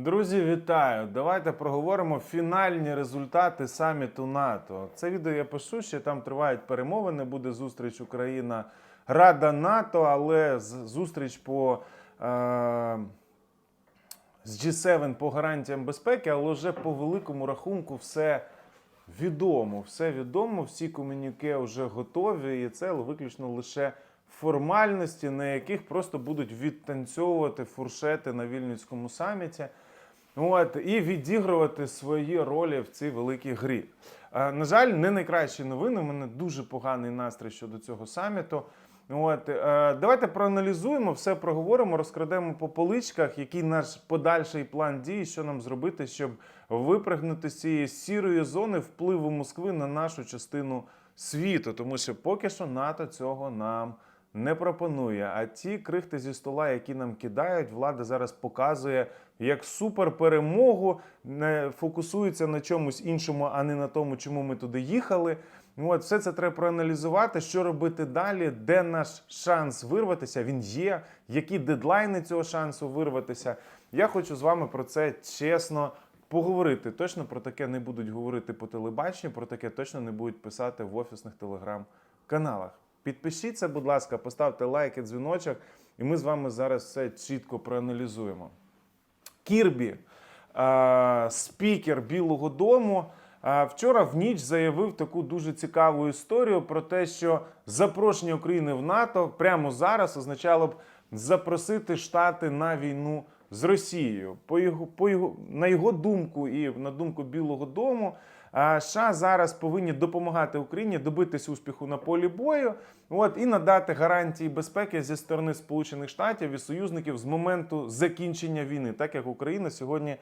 Друзі, вітаю! Давайте проговоримо фінальні результати саміту НАТО. Це відео я пишу, ще там тривають перемовини. Буде зустріч Україна Рада НАТО, але зустріч по е, з G7 по гарантіям безпеки, але вже по великому рахунку все відомо. Все відомо, всі комуніке вже готові, і це виключно лише формальності, на яких просто будуть відтанцьовувати фуршети на Вільнюському саміті. От, і відігрувати свої ролі в цій великій грі. Е, на жаль, не найкращі новини. У мене дуже поганий настрій щодо цього саміту. От, е, давайте проаналізуємо, все проговоримо, розкрадемо по поличках, який наш подальший план дій, що нам зробити, щоб випригнути з цієї сірої зони впливу Москви на нашу частину світу. Тому що поки що НАТО цього нам не пропонує. А ті крихти зі стола, які нам кидають, влада зараз показує як суперперемогу, не фокусується на чомусь іншому, а не на тому, чому ми туди їхали. От, все це треба проаналізувати, що робити далі, де наш шанс вирватися. Він є, які дедлайни цього шансу вирватися. Я хочу з вами про це чесно поговорити. Точно про таке не будуть говорити по телебаченню, про таке точно не будуть писати в офісних телеграм-каналах. Підпишіться, будь ласка, поставте лайк і дзвіночок, і ми з вами зараз все чітко проаналізуємо. Кірбі, е, спікер Білого Дому, е, вчора в ніч заявив таку дуже цікаву історію про те, що запрошення України в НАТО прямо зараз означало б запросити Штати на війну з Росією. По його, по його, на його думку і на думку Білого Дому, США зараз повинні допомагати Україні добитись успіху на полі бою, от і надати гарантії безпеки зі сторони Сполучених Штатів і союзників з моменту закінчення війни, так як Україна сьогодні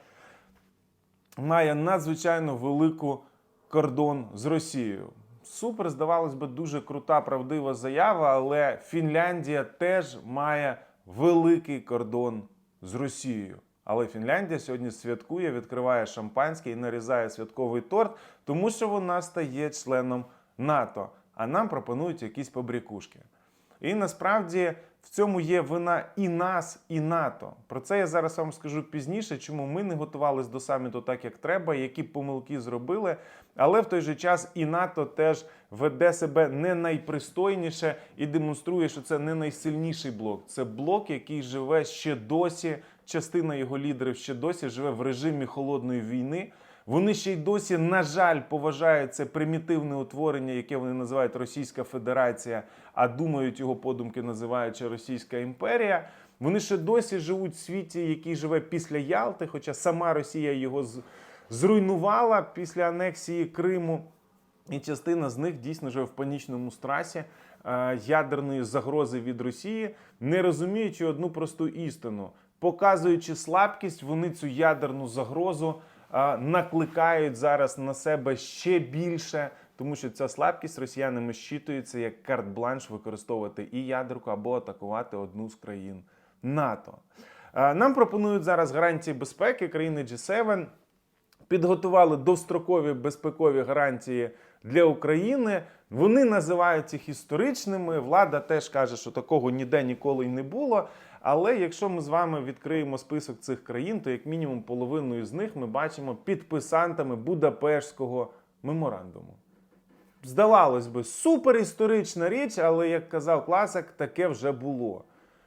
має надзвичайно велику кордон з Росією. Супер, здавалось би, дуже крута, правдива заява, але Фінляндія теж має великий кордон з Росією. Але Фінляндія сьогодні святкує, відкриває шампанське і нарізає святковий торт, тому що вона стає членом НАТО. А нам пропонують якісь побрякушки. І насправді в цьому є вина і нас, і НАТО. Про це я зараз вам скажу пізніше, чому ми не готувалися до саміту так, як треба, які помилки зробили. Але в той же час і НАТО теж веде себе не найпристойніше і демонструє, що це не найсильніший блок. Це блок, який живе ще досі. Частина його лідерів ще досі живе в режимі холодної війни. Вони ще й досі, на жаль, поважають це примітивне утворення, яке вони називають Російська Федерація, а думають його подумки, називаючи Російська імперія. Вони ще досі живуть в світі, який живе після Ялти, хоча сама Росія його зруйнувала після анексії Криму. І частина з них дійсно живе в панічному страсі е, ядерної загрози від Росії, не розуміючи одну просту істину. Показуючи слабкість, вони цю ядерну загрозу накликають зараз на себе ще більше, тому що ця слабкість росіянами щитується як карт-бланш використовувати і ядерку або атакувати одну з країн НАТО. Нам пропонують зараз гарантії безпеки країни G7 підготували довстрокові безпекові гарантії для України. Вони називають їх історичними. Влада теж каже, що такого ніде ніколи й не було. Але якщо ми з вами відкриємо список цих країн, то як мінімум половину з них ми бачимо підписантами Будапештського меморандуму. Здавалось би, суперісторична річ, але як казав класик, таке вже було.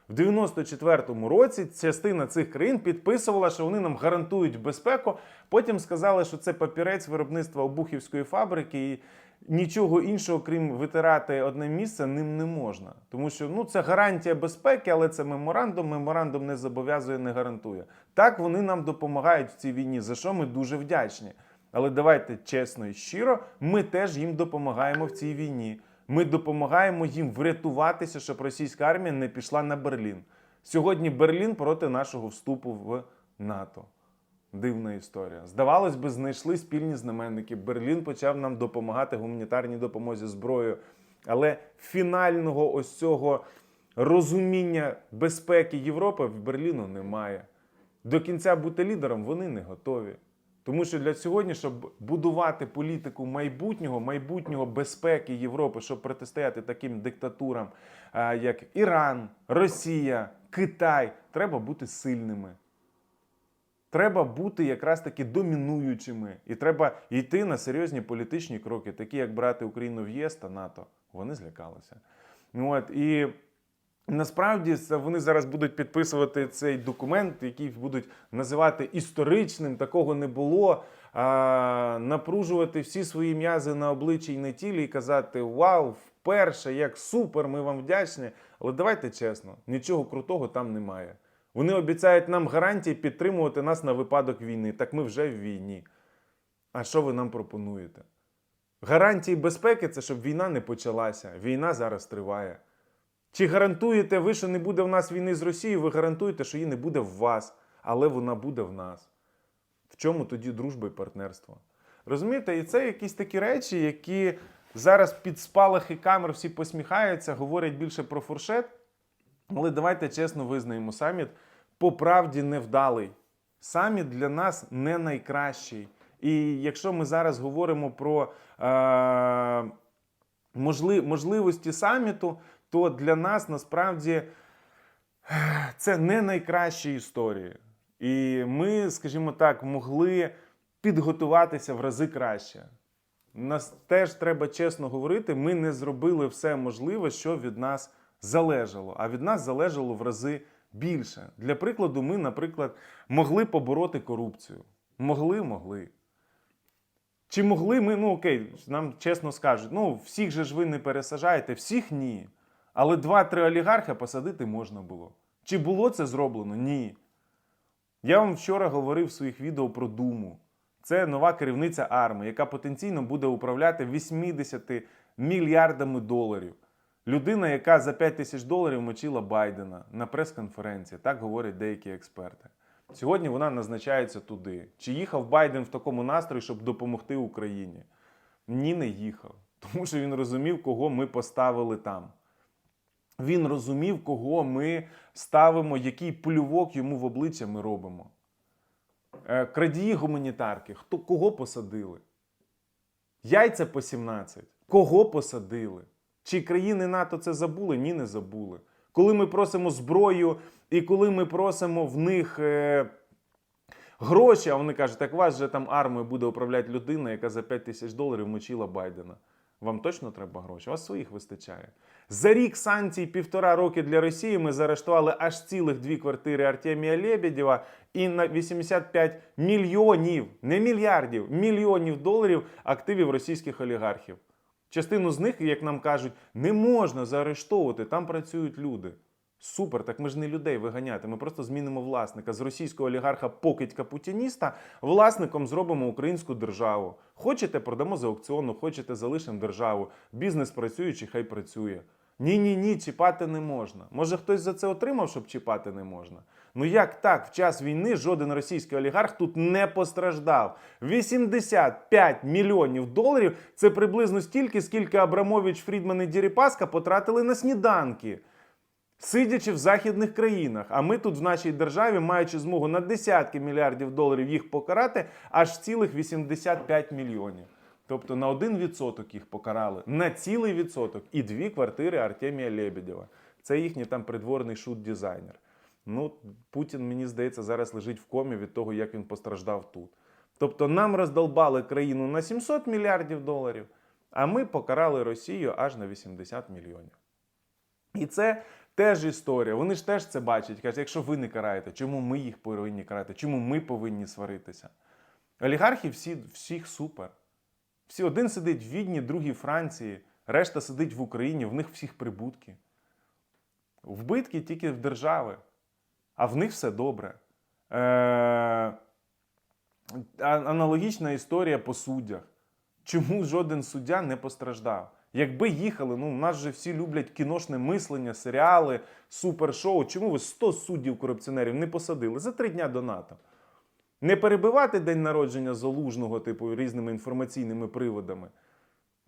В 94-му році частина цих країн підписувала, що вони нам гарантують безпеку. Потім сказали, що це папірець виробництва обухівської фабрики, і нічого іншого, крім витирати одне місце, ним не можна. Тому що ну це гарантія безпеки, але це меморандум. Меморандум не зобов'язує, не гарантує. Так вони нам допомагають в цій війні, за що ми дуже вдячні. Але давайте чесно і щиро, ми теж їм допомагаємо в цій війні. Ми допомагаємо їм врятуватися, щоб російська армія не пішла на Берлін. Сьогодні Берлін проти нашого вступу в НАТО. Дивна історія. Здавалось би, знайшли спільні знаменники. Берлін почав нам допомагати гуманітарній допомозі зброєю. Але фінального ось цього розуміння безпеки Європи в Берліну немає. До кінця бути лідером вони не готові. Тому що для сьогодні, щоб будувати політику майбутнього, майбутнього безпеки Європи, щоб протистояти таким диктатурам, як Іран, Росія, Китай, треба бути сильними. Треба бути якраз таки домінуючими, і треба йти на серйозні політичні кроки, такі як брати Україну в ЄС та НАТО. Вони злякалися. Ну, От, і насправді вони зараз будуть підписувати цей документ, який будуть називати історичним, такого не було. А, напружувати всі свої м'язи на обличчі і на тілі і казати: Вау, вперше, як супер, ми вам вдячні. Але давайте чесно, нічого крутого там немає. Вони обіцяють нам гарантії підтримувати нас на випадок війни. Так ми вже в війні. А що ви нам пропонуєте? Гарантії безпеки це щоб війна не почалася. Війна зараз триває. Чи гарантуєте ви, що не буде в нас війни з Росією? Ви гарантуєте, що її не буде в вас, але вона буде в нас. В чому тоді дружба і партнерство? Розумієте, і це якісь такі речі, які зараз під спалахи камер всі посміхаються, говорять більше про фуршет. Але давайте чесно визнаємо, саміт по правді невдалий. Саміт для нас не найкращий. І якщо ми зараз говоримо про е, можли, можливості саміту, то для нас насправді е, це не найкращі історії. І ми, скажімо так, могли підготуватися в рази краще. Нас теж треба чесно говорити, ми не зробили все можливе, що від нас залежало. А від нас залежало в рази більше. Для прикладу, ми, наприклад, могли побороти корупцію. Могли, могли. Чи могли ми, ну окей, нам чесно скажуть, ну всіх же ж ви не пересажаєте, всіх ні. Але два-три олігарха посадити можна було. Чи було це зроблено? Ні. Я вам вчора говорив в своїх відео про Думу. Це нова керівниця армії, яка потенційно буде управляти 80 мільярдами доларів. Людина, яка за 5 тисяч доларів мочила Байдена на прес-конференції, так говорять деякі експерти. Сьогодні вона назначається туди. Чи їхав Байден в такому настрої, щоб допомогти Україні? Ні, не їхав. Тому що він розумів, кого ми поставили там. Він розумів, кого ми ставимо, який плювок йому в обличчя ми робимо. Е, Крадії гуманітарки, хто кого посадили? Яйця по 17. Кого посадили? Чи країни НАТО це забули? Ні, не забули. Коли ми просимо зброю і коли ми просимо в них е, гроші, а вони кажуть, так вас же там армією буде управляти людина, яка за 5 тисяч доларів мочила Байдена. Вам точно треба гроші? У вас своїх вистачає. За рік санкцій півтора роки для Росії ми заарештували аж цілих дві квартири Артемія Лебедєва і на 85 мільйонів, не мільярдів, мільйонів доларів активів російських олігархів. Частину з них, як нам кажуть, не можна заарештовувати, там працюють люди. Супер, так ми ж не людей виганяти. Ми просто змінимо власника з російського олігарха покидька путініста. Власником зробимо українську державу. Хочете, продамо за аукціону, хочете, залишимо державу. Бізнес працюючий, хай працює. Ні, ні, ні, чіпати не можна. Може, хтось за це отримав, щоб чіпати не можна. Ну як так, в час війни жоден російський олігарх тут не постраждав. 85 мільйонів доларів це приблизно стільки, скільки Абрамович, Фрідман і Діріпаска потратили на сніданки сидячи в західних країнах. А ми тут в нашій державі, маючи змогу на десятки мільярдів доларів їх покарати, аж цілих 85 мільйонів. Тобто на 1% їх покарали, на цілий відсоток і дві квартири Артемія Лебедєва. Це їхній там придворний шут-дизайнер. Ну, Путін, мені здається, зараз лежить в комі від того, як він постраждав тут. Тобто нам роздолбали країну на 700 мільярдів доларів, а ми покарали Росію аж на 80 мільйонів. І це теж історія. Вони ж теж це бачать. Кажуть, якщо ви не караєте, чому ми їх повинні карати? Чому ми повинні сваритися? Олігархи всі, всіх супер. Всі один сидить в Відні, другий Франції, решта сидить в Україні, в них всіх прибутки. Вбитки тільки в держави, а в них все добре. Е- аналогічна історія по суддях. Чому жоден суддя не постраждав? Якби їхали, ну у нас же всі люблять кіношне мислення, серіали, супершоу. Чому ви 100 суддів корупціонерів не посадили за три дня до НАТО? Не перебивати день народження залужного, типу, різними інформаційними приводами,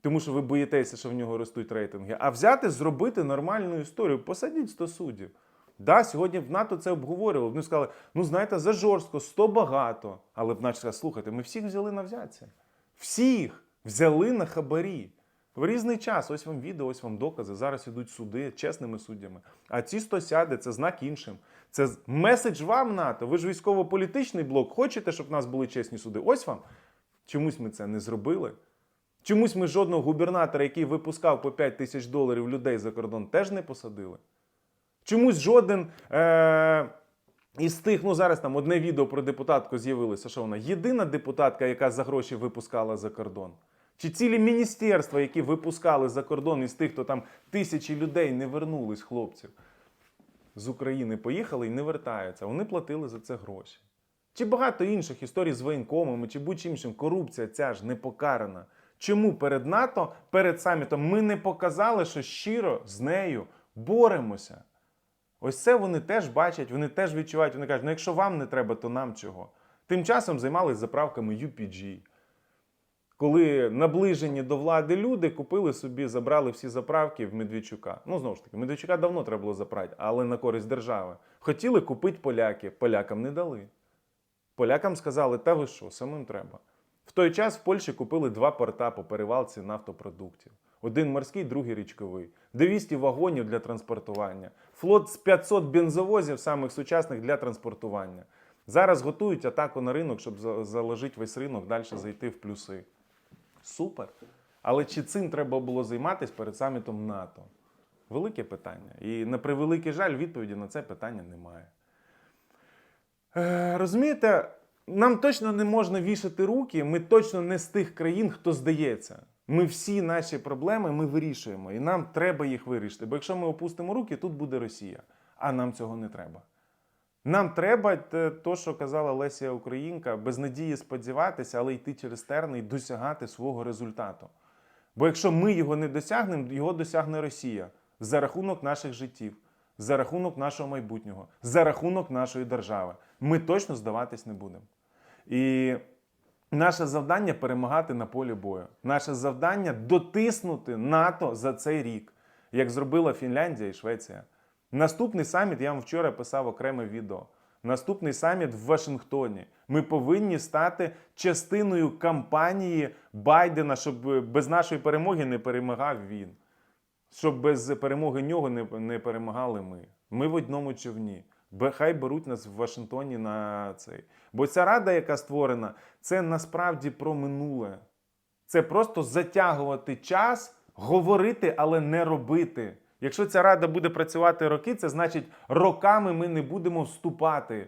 тому що ви боїтеся, що в нього ростуть рейтинги, а взяти, зробити нормальну історію, посадіть 100 суддів. Да, сьогодні в НАТО це обговорювали. Вони сказали, ну знаєте, за жорстко, 100 багато. Але наче сказали, слухайте, ми всіх взяли на взяття. Всіх взяли на хабарі. В різний час, ось вам відео, ось вам докази. Зараз ідуть суди чесними суддями. А ці 100 сяде, це знак іншим. Це меседж вам НАТО. Ви ж військово-політичний блок. Хочете, щоб в нас були чесні суди? Ось вам. Чомусь ми це не зробили. Чомусь ми жодного губернатора, який випускав по 5 тисяч доларів людей за кордон, теж не посадили. Чомусь жоден е- із тих, ну зараз там одне відео про депутатку з'явилося, що вона єдина депутатка, яка за гроші випускала за кордон. Чи цілі міністерства, які випускали за кордон із тих, хто там тисячі людей не вернулись, хлопців з України поїхали і не вертаються. Вони платили за це гроші. Чи багато інших історій з воєнкомами, чи будь-чим іншим. Корупція ця ж не покарана. Чому перед НАТО, перед самітом ми не показали, що щиро з нею боремося? Ось це вони теж бачать, вони теж відчувають. Вони кажуть, ну якщо вам не треба, то нам чого? Тим часом займалися заправками UPG. Коли наближені до влади люди купили собі, забрали всі заправки в Медведчука. Ну, знову ж таки, Медведчука давно треба було заправити, але на користь держави. Хотіли купити поляки, полякам не дали. Полякам сказали, та ви що, самим треба. В той час в Польщі купили два порта по перевалці нафтопродуктів. Один морський, другий річковий. 200 вагонів для транспортування. Флот з 500 бензовозів самих сучасних для транспортування. Зараз готують атаку на ринок, щоб за- заложити весь ринок, далі зайти в плюси. Супер. Але чи цим треба було займатися перед самітом НАТО? Велике питання. І на превеликий жаль, відповіді на це питання немає. Е, розумієте, нам точно не можна вішати руки, ми точно не з тих країн, хто здається. Ми всі наші проблеми ми вирішуємо, і нам треба їх вирішити. Бо якщо ми опустимо руки, тут буде Росія. А нам цього не треба. Нам треба то, що казала Леся Українка, без надії сподіватися, але йти через терни і досягати свого результату. Бо якщо ми його не досягнемо, його досягне Росія за рахунок наших життів, за рахунок нашого майбутнього, за рахунок нашої держави. Ми точно здаватись не будемо. І наше завдання перемагати на полі бою. Наше завдання дотиснути НАТО за цей рік, як зробила Фінляндія і Швеція. Наступний саміт, я вам вчора писав окреме відео. Наступний саміт в Вашингтоні. Ми повинні стати частиною кампанії Байдена, щоб без нашої перемоги не перемагав він. Щоб без перемоги нього не, не перемагали ми. Ми в одному човні. Хай беруть нас в Вашингтоні на цей. Бо ця рада, яка створена, це насправді про минуле. Це просто затягувати час, говорити, але не робити. Якщо ця рада буде працювати роки, це значить роками ми не будемо вступати.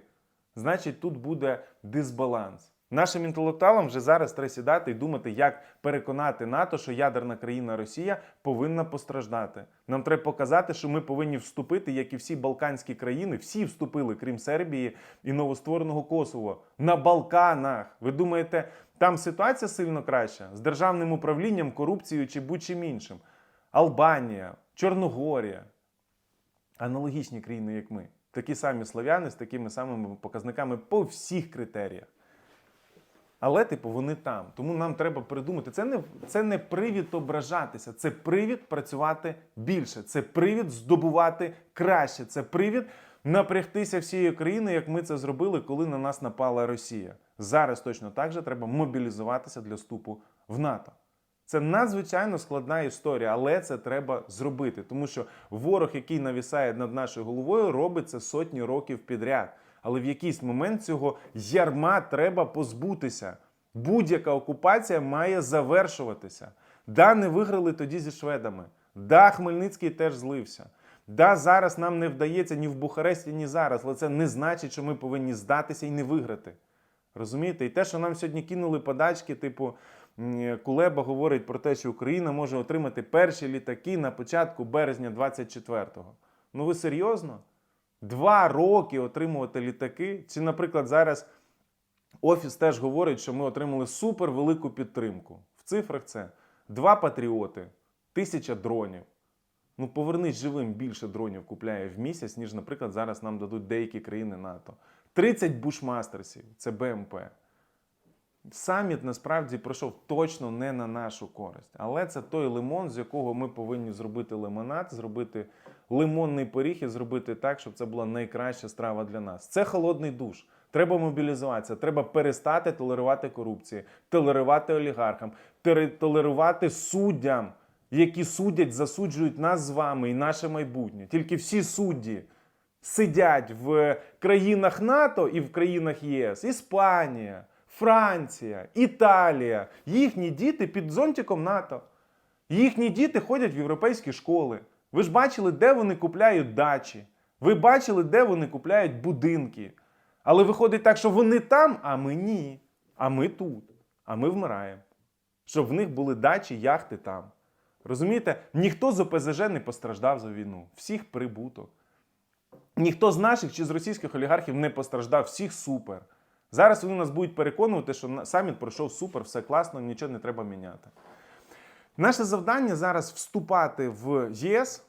Значить, тут буде дисбаланс. Нашим інтелектуалам вже зараз треба сідати і думати, як переконати НАТО, що ядерна країна Росія повинна постраждати. Нам треба показати, що ми повинні вступити, як і всі балканські країни, всі вступили, крім Сербії і новоствореного Косово, на Балканах. Ви думаєте, там ситуація сильно краща з державним управлінням, корупцією чи будь-чим іншим? Албанія, Чорногорія, аналогічні країни, як ми. Такі самі славяни з такими самими показниками по всіх критеріях. Але, типу, вони там. Тому нам треба придумати. Це не, це не привід ображатися, це привід працювати більше, це привід здобувати краще, це привід напрягтися всією країною, як ми це зробили, коли на нас напала Росія. Зараз точно так же треба мобілізуватися для вступу в НАТО. Це надзвичайно складна історія, але це треба зробити, тому що ворог, який навісає над нашою головою, робить це сотні років підряд. Але в якийсь момент цього ярма треба позбутися. Будь-яка окупація має завершуватися. Да, не виграли тоді зі шведами. Да, Хмельницький теж злився. Да, зараз нам не вдається ні в Бухаресті, ні зараз, але це не значить, що ми повинні здатися і не виграти. Розумієте? І те, що нам сьогодні кинули подачки, типу Кулеба говорить про те, що Україна може отримати перші літаки на початку березня 24-го. Ну ви серйозно? Два роки отримувати літаки? Чи, наприклад, зараз Офіс теж говорить, що ми отримали супер велику підтримку. В цифрах це два патріоти, тисяча дронів. Ну, повернись живим більше дронів купляє в місяць, ніж, наприклад, зараз нам дадуть деякі країни НАТО. 30 бушмастерсів це БМП. Саміт насправді пройшов точно не на нашу користь. Але це той лимон, з якого ми повинні зробити лимонад, зробити лимонний пиріг і зробити так, щоб це була найкраща страва для нас. Це холодний душ. Треба мобілізуватися, треба перестати толерувати корупції, толерувати олігархам, толерувати суддям, які судять, засуджують нас з вами і наше майбутнє. Тільки всі судді сидять в країнах НАТО і в країнах ЄС. Іспанія, Франція, Італія. Їхні діти під зонтиком НАТО. Їхні діти ходять в європейські школи. Ви ж бачили, де вони купляють дачі. Ви бачили, де вони купляють будинки. Але виходить так, що вони там, а ми ні. А ми тут. А ми вмираємо. Щоб в них були дачі, яхти там. Розумієте, ніхто з ОПЗЖ не постраждав за війну. Всіх прибуток. Ніхто з наших чи з російських олігархів не постраждав, всіх супер. Зараз вони нас будуть переконувати, що саміт пройшов супер, все класно, нічого не треба міняти. Наше завдання зараз вступати в ЄС,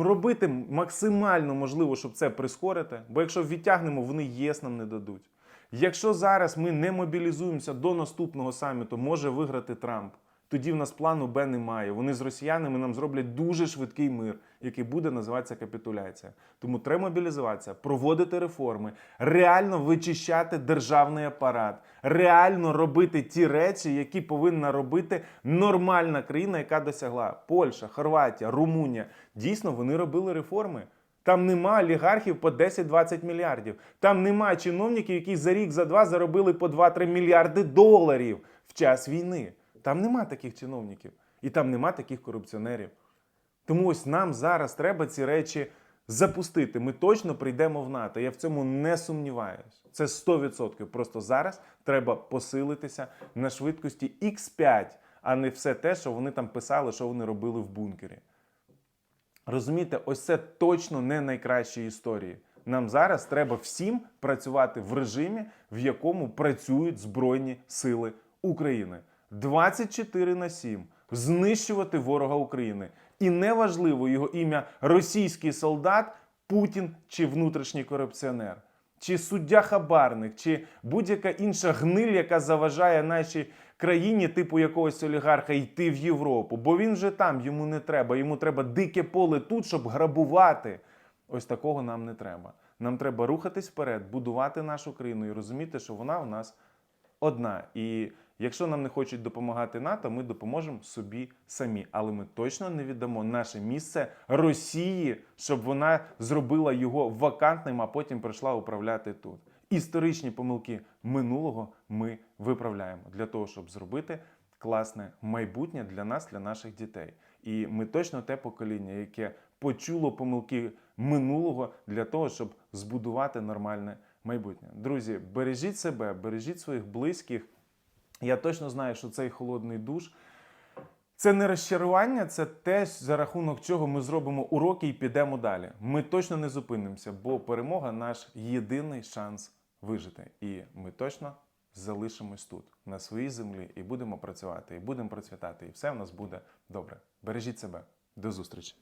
робити максимально можливо, щоб це прискорити. Бо якщо відтягнемо, вони ЄС нам не дадуть. Якщо зараз ми не мобілізуємося до наступного саміту, може виграти Трамп. Тоді в нас плану Б немає. Вони з росіянами нам зроблять дуже швидкий мир, який буде називатися капітуляція. Тому треба мобілізуватися, проводити реформи, реально вичищати державний апарат, реально робити ті речі, які повинна робити нормальна країна, яка досягла Польща, Хорватія, Румунія. Дійсно, вони робили реформи. Там нема олігархів по 10-20 мільярдів. Там нема чиновників, які за рік, за два заробили по 2-3 мільярди доларів в час війни. Там нема таких чиновників. І там нема таких корупціонерів. Тому ось нам зараз треба ці речі запустити. Ми точно прийдемо в НАТО. Я в цьому не сумніваюсь. Це 100%. Просто зараз треба посилитися на швидкості X5, а не все те, що вони там писали, що вони робили в бункері. Розумієте, ось це точно не найкращі історії. Нам зараз треба всім працювати в режимі, в якому працюють Збройні Сили України. 24 на 7. Знищувати ворога України. І неважливо його ім'я російський солдат, Путін чи внутрішній корупціонер, чи суддя хабарник, чи будь-яка інша гниль, яка заважає нашій країні, типу якогось олігарха, йти в Європу. Бо він вже там, йому не треба. Йому треба дике поле тут, щоб грабувати. Ось такого нам не треба. Нам треба рухатись вперед, будувати нашу країну і розуміти, що вона у нас одна. І якщо нам не хочуть допомагати НАТО, ми допоможемо собі самі. Але ми точно не віддамо наше місце Росії, щоб вона зробила його вакантним, а потім прийшла управляти тут. Історичні помилки минулого ми виправляємо для того, щоб зробити класне майбутнє для нас, для наших дітей. І ми точно те покоління, яке почуло помилки минулого для того, щоб збудувати нормальне майбутнє. Друзі, бережіть себе, бережіть своїх близьких. Я точно знаю, що цей холодний душ це не розчарування, це те, за рахунок чого ми зробимо уроки і підемо далі. Ми точно не зупинимося, бо перемога наш єдиний шанс вижити. І ми точно залишимось тут, на своїй землі, і будемо працювати, і будемо процвітати, і все в нас буде добре. Бережіть себе. До зустрічі!